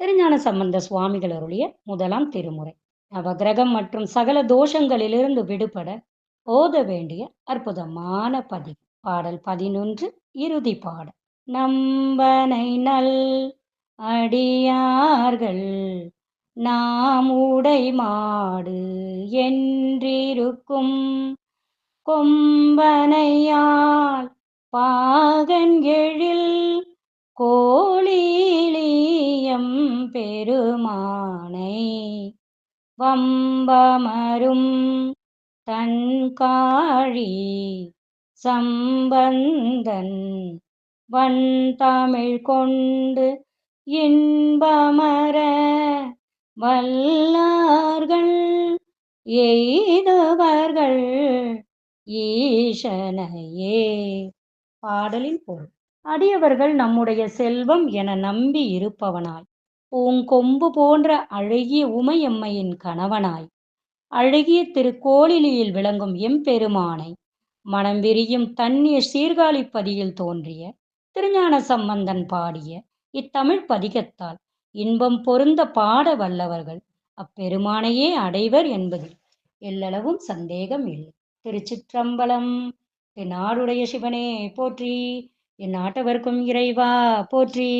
திருஞான சம்பந்த சுவாமிகள் அருளிய முதலாம் திருமுறை. நவகிரகம் மற்றும் சகல தோஷங்களிலிருந்து விடுபட ஓத வேண்டிய அற்புதமான பதி பாடல் பதினொன்று இறுதி பாடல். நம்பனை நல் அடியார்கள் நாம் உடை மாடு என்றிருக்கும் கொம்பனையால் பாகன் எழில் கோழி கோழிலியம் பெருமானை வம்பமரும் தன்காழி சம்பந்தன் வன்தமிழ் கொண்டு இன்பமர வல்லார்கள் எய்தவர்கள் ஈசனையே. பாடலின் பொருள். அடியவர்கள் நம்முடைய செல்வம் என நம்பி இருப்பவனாய். பூங்கொம்பு போன்ற அழகிய உமையம்மையின் கணவனாய். அழகிய திருக்கோளிலியில் விளங்கும் எம்பெருமானை மனம் விரியும் தண்ணீர் சீர்காழிப்பதியில் தோன்றிய திருஞான சம்பந்தன் பாடிய இத்தமிழ் பதிகத்தால் இன்பம் பொருந்த பாட வல்லவர்கள் அப்பெருமானையே அடைவர் என்பதில் எல்லளவும் சந்தேகம் இல்லை. திருச்சிற்றம்பலம் நாடுடைய சிவனே போற்றி என் நாட்டவர்க்கும் இறைவா போற்றி.